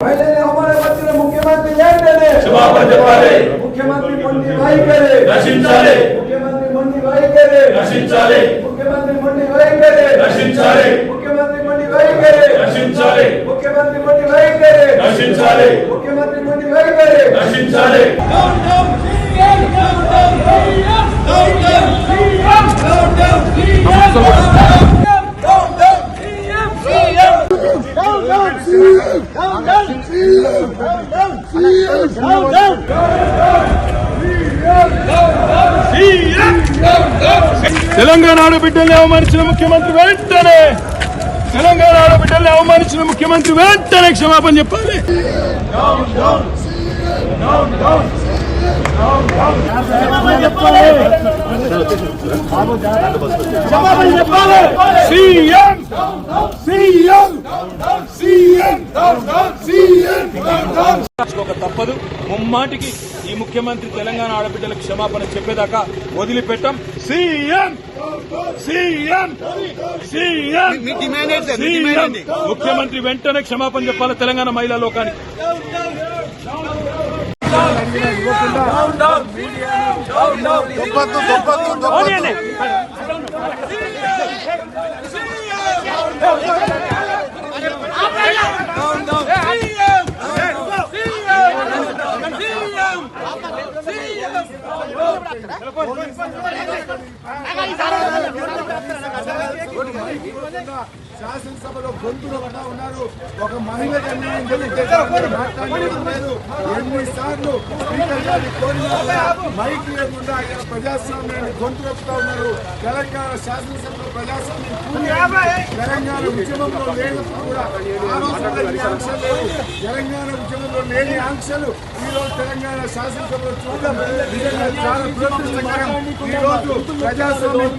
మహిళల్ని అవమానపరిచిన ముఖ్యమంత్రి ఏంటనే క్షమాపణ చెప్పాలి ముఖ్యమంత్రి మొండి వైఖరి రక్షించాలి ముఖ్యమంత్రి మొండి వైఖరి రక్షించాలి ముఖ్యమంత్రి మొండి వైఖరి రక్షించాలి ముఖ్యమంత్రి మొండి వైఖరి రక్షించాలి ముఖ్యమంత్రి మొండి వైఖరి రక్షించాలి ముఖ్యమంత్రి మొండి వైఖరి రక్షించాలి తెలంగాణ ఆడబిడ్డల్ని అవమానించిన ముఖ్యమంత్రి వెంటనే తెలంగాణ ఆడబిడ్డల్ని అవమానించిన ముఖ్యమంత్రి వెంటనే క్షమాపణ చెప్పాలి సీఎం సీఎం సీఎం సీఎం ముమ్మాటికి ఈ ముఖ్యమంత్రి తెలంగాణ ఆడబిడ్డలకు క్షమాపణ చెప్పేదాకా వదిలిపెట్టాం. సీఎం! సీఎం! సీఎం! సీఎం! ముఖ్యమంత్రి వెంటనే క్షమాపణ చెప్పాలి తెలంగాణ మహిళా లోకానికి. శాసనసభలో గొంతులు కూడా ఉన్నారు. ఒక మహిళకు అన్యాయం జరిగితే ఎన్నిసార్లు స్పీకర్ మైక్ లేకుండా ఇక్కడ ప్రజాస్వామ్యాన్ని గొంతు నొక్కుతా ఉన్నారు. తెలంగాణ శాసనసభలో ప్రజాస్వామ్యం తెలంగాణ ఉద్యమంలో లేనప్పుడు కూడా ఆంక్షలు తెలంగాణ ఉద్యమంలో లేని ఆంక్షలు ఈ రోజు తెలంగాణ శాసనసభలో చూడడం చాలా దురదృష్టకరం ఈ ప్రజాస్వామ్యం